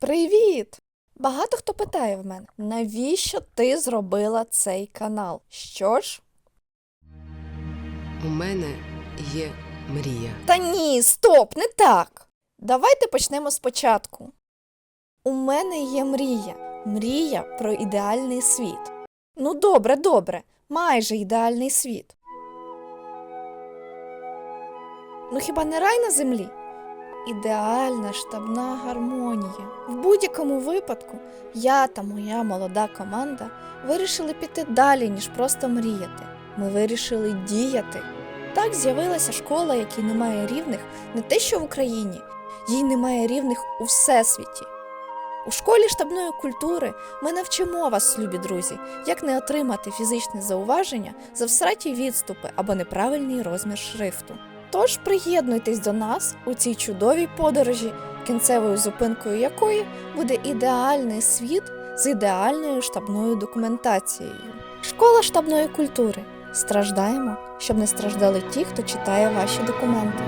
Привіт! Багато хто питає в мене, навіщо ти зробила цей канал? Що ж? У мене є мрія. Та ні, стоп, не так. Давайте почнемо спочатку. У мене є мрія. Мрія про ідеальний світ. Ну, добре, добре, майже ідеальний світ. Ну хіба не рай на землі? Ідеальна штабна гармонія. В будь-якому випадку я та моя молода команда вирішили піти далі, ніж просто мріяти. Ми вирішили діяти. Так з'явилася школа, якій немає рівних не те, що в Україні, їй немає рівних у всесвіті. У школі штабної культури ми навчимо вас, любі друзі, як не отримати фізичне зауваження за всраті відступи або неправильний розмір шрифту. Тож приєднуйтесь до нас у цій чудовій подорожі, кінцевою зупинкою якої буде ідеальний світ з ідеальною штабною документацією. Школа штабної культури. Страждаємо, щоб не страждали ті, хто читає ваші документи.